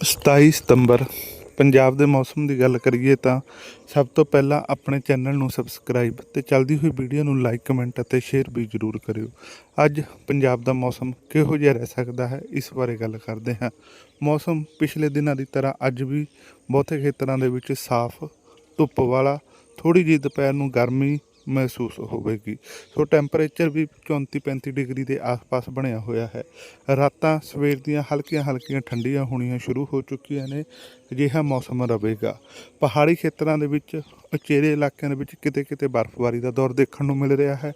27 ਸਤੰਬਰ, ਪੰਜਾਬ ਦੇ ਮੌਸਮ ਦੀ ਗੱਲ ਕਰੀਏ ਤਾਂ ਸਭ ਤੋਂ ਪਹਿਲਾਂ ਆਪਣੇ ਚੈਨਲ ਨੂੰ ਸਬਸਕ੍ਰਾਈਬ ਤੇ ਚੱਲਦੀ ਹੋਈ ਵੀਡੀਓ ਨੂੰ ਲਾਈਕ, ਕਮੈਂਟ ਅਤੇ ਸ਼ੇਅਰ ਵੀ ਜ਼ਰੂਰ ਕਰਿਓ। ਅੱਜ ਪੰਜਾਬ ਦਾ ਮੌਸਮ ਕਿਹੋ ਜਿਹਾ ਰਹਿ ਸਕਦਾ ਹੈ, ਇਸ ਬਾਰੇ ਗੱਲ ਕਰਦੇ ਹਾਂ। ਮੌਸਮ ਪਿਛਲੇ ਦਿਨਾਂ ਦੀ ਤਰ੍ਹਾਂ ਅੱਜ ਵੀ ਬਹੁਤੇ ਖੇਤਰਾਂ ਦੇ ਵਿੱਚ ਸਾਫ਼, ਧੁੱਪ ਵਾਲਾ ਥੋੜੀ ਜਿਹੀ ਦੁਪਹਿਰ ਨੂੰ ਗਰਮੀ ਮਹਿਸੂਸ ਹੋਵੇਗੀ। ਸੋ ਟੈਂਪਰੇਚਰ ਵੀ 34 35 ਡਿਗਰੀ ਦੇ ਆਸ-ਪਾਸ ਬਣਿਆ ਹੋਇਆ ਹੈ। ਰਾਤਾਂ ਸਵੇਰ ਦੀਆਂ ਹਲਕੀਆਂ ਹਲਕੀਆਂ ਠੰਡੀਆਂ ਹੋਣੀਆਂ ਸ਼ੁਰੂ ਹੋ ਚੁੱਕੀਆਂ ਨੇ। ਅਜਿਹਾ ਮੌਸਮ ਰਹੇਗਾ। ਪਹਾੜੀ ਖੇਤਰਾਂ ਦੇ ਵਿੱਚ ਉਚੇਰੇ ਇਲਾਕਿਆਂ ਦੇ ਵਿੱਚ ਕਿਤੇ ਕਿਤੇ ਬਰਫ਼ਬਾਰੀ ਦਾ ਦੌਰ ਦੇਖਣ ਨੂੰ ਮਿਲ ਰਿਹਾ ਹੈ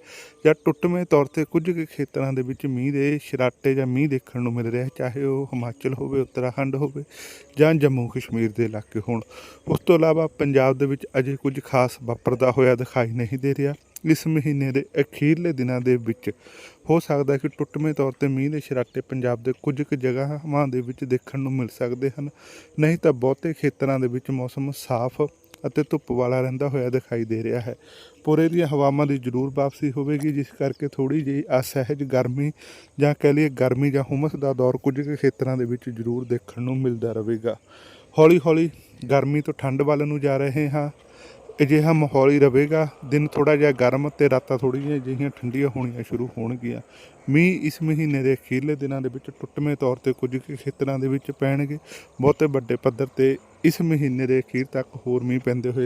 ਜਾਂ ਟੁੱਟਵੇਂ ਤੌਰ ਤੇ ਕੁਝ ਕੁ ਖੇਤਰਾਂ ਦੇ ਵਿੱਚ ਮੀਂਹ ਦੇ ਛਰਾਟੇ ਜਾਂ ਮੀਂਹ ਦੇਖਣ ਨੂੰ ਮਿਲ ਰਿਹਾ ਹੈ, ਚਾਹੇ ਉਹ ਹਿਮਾਚਲ ਹੋਵੇ, ਉੱਤਰਾਖੰਡ ਹੋਵੇ ਜਾਂ ਜੰਮੂ ਕਸ਼ਮੀਰ ਦੇ ਇਲਾਕੇ ਹੋਣ। ਉਸ ਤੋਂ ਇਲਾਵਾ ਪੰਜਾਬ ਦੇ ਵਿੱਚ ਅਜੇ ਕੁਝ ਖਾਸ ਵਾਪਰਦਾ ਹੋਇਆ ਦਿਖਾਈ ਨਹੀਂ ਦੇ ਰਿਹਾ। ਇਸ ਮਹੀਨੇ ਦੇ ਅਖੀਰਲੇ ਦਿਨਾਂ ਦੇ ਵਿੱਚ ਹੋ ਸਕਦਾ ਹੈ ਕਿ ਟੁੱਟਵੇਂ ਤੌਰ ਤੇ ਮੀਂਹ ਦੇ ਛਰਾਟੇ ਪੰਜਾਬ ਦੇ ਕੁਝ ਕੁ ਜਗ੍ਹਾਵਾਂ ਦੇ ਵਿੱਚ ਦੇਖਣ ਨੂੰ ਮਿਲ ਸਕਦੇ ਹਨ। ਨਹੀਂ ਤਾਂ ਬਹੁਤੇ ਖੇਤਰਾਂ ਦੇ ਵਿੱਚ ਮੌਸਮ ਸਾਫ਼ ਅਤੇ ਧੁੱਪ ਵਾਲਾ ਰਹਿੰਦਾ ਹੋਇਆ ਦਿਖਾਈ ਦੇ ਰਿਹਾ ਹੈ। ਪੂਰੇ ਦੀਆਂ ਹਵਾਵਾਂ ਦੀ ਜ਼ਰੂਰ ਵਾਪਸੀ ਹੋਵੇਗੀ, ਜਿਸ ਕਰਕੇ ਥੋੜੀ ਜਿਹੀ ਅਸਹਿਜ ਗਰਮੀ ਜਾਂ ਕਹਿ ਲਈਏ ਗਰਮੀ ਜਾਂ ਹੁਮਸ ਦਾ ਦੌਰ ਕੁਝ ਕੁ ਖੇਤਰਾਂ ਦੇ ਵਿੱਚ ਜ਼ਰੂਰ ਦੇਖਣ ਨੂੰ ਮਿਲਦਾ ਰਹੇਗਾ। ਹੌਲੀ ਹੌਲੀ ਗਰਮੀ ਤੋਂ ਠੰਡ ਵੱਲ ਨੂੰ ਜਾ ਰਹੇ ਹਾਂ। ਅਜਿਹਾ ਮਾਹੌਲ ਹੀ ਰਹੇਗਾ। ਦਿਨ ਥੋੜਾ ਜਿਹਾ ਗਰਮ ਤੇ ਰਾਤਾਂ ਥੋੜ੍ਹੀਆਂ ਜਿਹੀਆਂ ਠੰਡੀਆਂ ਹੋਣੀਆਂ ਸ਼ੁਰੂ ਹੋਣਗੀਆਂ। ਮੀਂਹ ਇਸ ਮਹੀਨੇ ਦੇ ਅਖੀਰਲੇ ਦਿਨਾਂ ਦੇ ਵਿੱਚ ਟੁੱਟਵੇਂ ਤੌਰ ਤੇ ਕੁਝ ਕੁ ਖੇਤਰਾਂ ਦੇ ਵਿੱਚ ਪੈਣਗੇ। ਬਹੁਤੇ ਵੱਡੇ ਪੱਧਰ ਤੇ ਇਸ ਮਹੀਨੇ ਦੇ ਅਖੀਰ ਤੱਕ ਹੋਰ ਮੀਂਹ ਪੈਂਦੇ ਹੋਏ